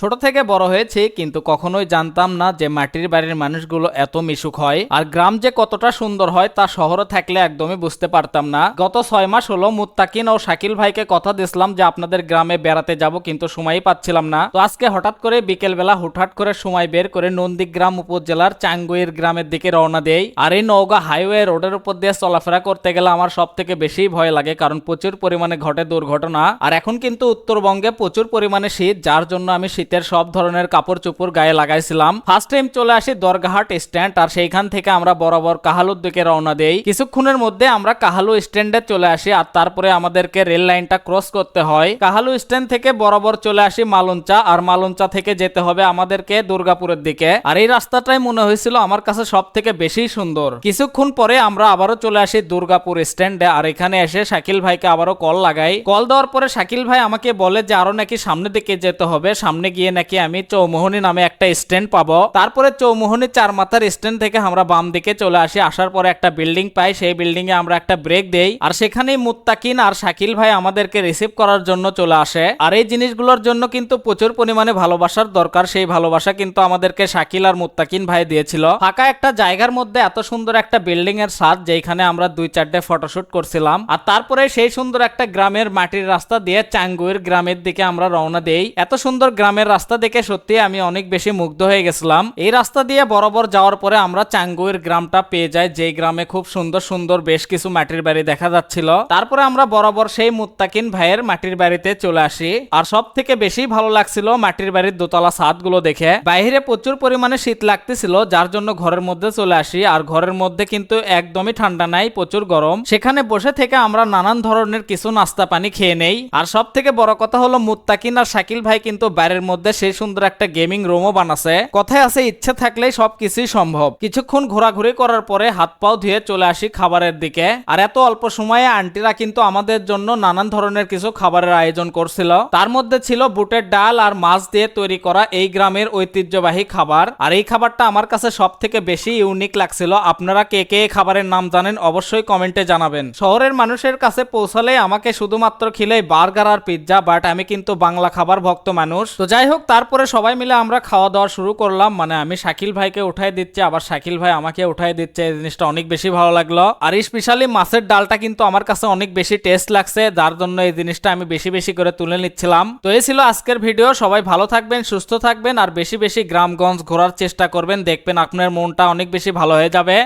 ছোট থেকে বড় হয়েছি, কিন্তু কখনোই জানতাম না যে মাটির বাড়ির মানুষগুলো এত মিশুক হয় আর গ্রাম যে কতটা সুন্দর হয় তা শহরে থাকলে একদমই বুঝতে পারতাম না। গত ছয় মাস হলো মুত্তাকিন ও শাকিল ভাইকে কথা দিছিলাম যে আপনাদের গ্রামে বেড়াতে যাব, কিন্তু সময়ই পাচ্ছিলাম না। তো আজকে হঠাৎ করে বিকেলবেলা হুটহাট করে সময় বের করে নন্দীগ্রাম উপজেলার চাঙ্গুইর গ্রামের দিকে রওনা দেই। আর এই নওগাঁ হাইওয়ে রোডের উপর দিয়ে চলাফেরা করতে গেলে আমার সব থেকে বেশি ভয় লাগে, কারণ প্রচুর পরিমাণে ঘটে দুর্ঘটনা। আর এখন কিন্তু উত্তরবঙ্গে প্রচুর পরিমাণে শীত, যার জন্য আমি শীতের সব ধরনের কাপড় চোপড় গায়ে লাগাইছিলাম। ফার্স্ট টাইম চলে আসি দরগাহাট স্ট্যান্ড আর সেইখান থেকে আমরা বরাবর কাহালুর দিকে রওনা দেই। কিছুক্ষণের মধ্যে আমরা কাহালু স্ট্যান্ডে চলে আসি, আর তারপরে আমাদেরকে রেল লাইনটা ক্রস করতে হয়। কাহালু স্ট্যান্ড থেকে বরাবর চলে আসি মালঞ্চা আর মালঞ্চা থেকে যেতে হবে আমাদেরকে দুর্গাপুরের দিকে। আর এই রাস্তাটাই মনে হয়েছিল আমার কাছে সব থেকে বেশি সুন্দর। কিছুক্ষণ পরে আমরা আবারও চলে আসি দুর্গাপুর স্ট্যান্ডে আর এখানে এসে শাকিল ভাইকে আবারও কল লাগাই। কল দেওয়ার পরে শাকিল ভাই আমাকে বলে যে আরও নাকি সামনে দিকে যেতে হবে, সামনে গিয়ে নাকি আমি চৌমোহনী নামে একটা স্ট্যান্ড পাবো। তারপরে চৌমোহনী চার মাথার স্ট্যান্ড থেকে আমরা বাম দিকে চলে আসি। আসার পরে একটা বিল্ডিং পাই, সেই বিল্ডিং এ আমরা একটা ব্রেক দেই। আর সেখানেই মুত্তাকিন আর শাকিল ভাই আমাদেরকে রিসিভ করার জন্য চলে আসে। আর এই জিনিসগুলোর জন্য কিন্তু প্রচুর পরিমাণে ভালোবাসার দরকার। সেই ভালোবাসা কিন্তু আমাদেরকে শাকিল আর মুত্তাকিন ভাই দিয়েছিল। ফাঁকা একটা জায়গার মধ্যে এত সুন্দর একটা বিল্ডিং এর সাথ যেখানে আমরা দুই চারটে ফটোশুট করছিলাম। আর তারপরে সেই সুন্দর একটা গ্রামের মাটির রাস্তা দিয়ে চাঙ্গুয়ের গ্রামের দিকে আমরা রওনা দেই। এত সুন্দর গ্রামের রাস্তা দেখে সত্যি আমি অনেক বেশি মুগ্ধ হয়ে গেছিলাম। এই রাস্তা দিয়ে বরাবর যাওয়ার পরে আমরা চাঙ্গুয়ের গ্রামটা পেয়ে যাই, যেই গ্রামে খুব সুন্দর সুন্দর বেশ কিছু মাটির বাড়ি দেখা যাচ্ছিল। তারপরে আমরা বরাবর সেই মুত্তাকিন ভাইয়ের মাটির বাড়িতে চলে আসি। আর সব থেকে বেশি ভালো লাগছিল মাটির বাড়ির দোতলা ছাদগুলো দেখে। বাইরে প্রচুর পরিমাণে শীত লাগতেছিল, যার জন্য ঘরের মধ্যে চলে আসি। আর ঘরের মধ্যে কিন্তু একদমই ঠান্ডা নাই, প্রচুর গরম। সেখানে বসে থেকে আমরা নানান ধরনের কিছু নাস্তা পানি খেয়ে নেই। আর সব থেকে বড় কথা হলো মুত্তাকিন আর শাকিল ভাই কিন্তু বাইরের মধ্যে সেই সুন্দর একটা গেমিং রুমও বানাছে। কথায় আছে, ইচ্ছে থাকলেই সবকিছুই সম্ভব। কিছুক্ষণ ঘোরাঘুরি করার পরে হাত পাও ধুয়ে চলে আসি খাবারের দিকে। আর এত অল্প সময়ে আন্টিরা কিন্তু আমাদের জন্য নানান ধরনের কিছু খাবারের আয়োজন করছিল। তার মধ্যে ছিল বুটের ডাল আর মাছ দিয়ে তৈরি করা এই গ্রামের ঐতিহ্যবাহী খাবার। আর এই খাবারটা আমার কাছে সব থেকে বেশি ইউনিক লাগছিল। আপনারা কে কে খাবারের নাম জানেন অবশ্যই কমেন্টে জানাবেন। শহরের মানুষের কাছে পৌঁছালে আমাকে শুধুমাত্র খিলেই বার্গার আর পিৎজা, বাট আমি কিন্তু বাংলা খাবার ভক্ত মানুষ। তো যাই হোক, তারপরে সবাই মিলে আমরা খাওয়া দাওয়া শুরু করলাম। মানে আমি শাকিল ভাইকে উঠাই দিচ্ছি, আবার শাকিল ভাই আমাকে উঠাই দিচ্ছে। এই জিনিসটা অনেক বেশি ভালো লাগল। আর স্পেশালি মাছের ডালটা কিন্তু আমার কাছে অনেক বেশি টেস্ট লাগছে, যার জন্য এই জিনিসটা আমি বেশি বেশি করে তুলে নিচ্ছিলাম। তো এই ছিল আজকের ভিডিও সবাই ভালো থাকবেন, সুস্থ থাকবেন, আর বেশি বেশি গ্রামগঞ্জ ঘোরার চেষ্টা করবেন। দেখবেন আপনার মনটা অনেক বেশি ভালো হয়ে যাবে।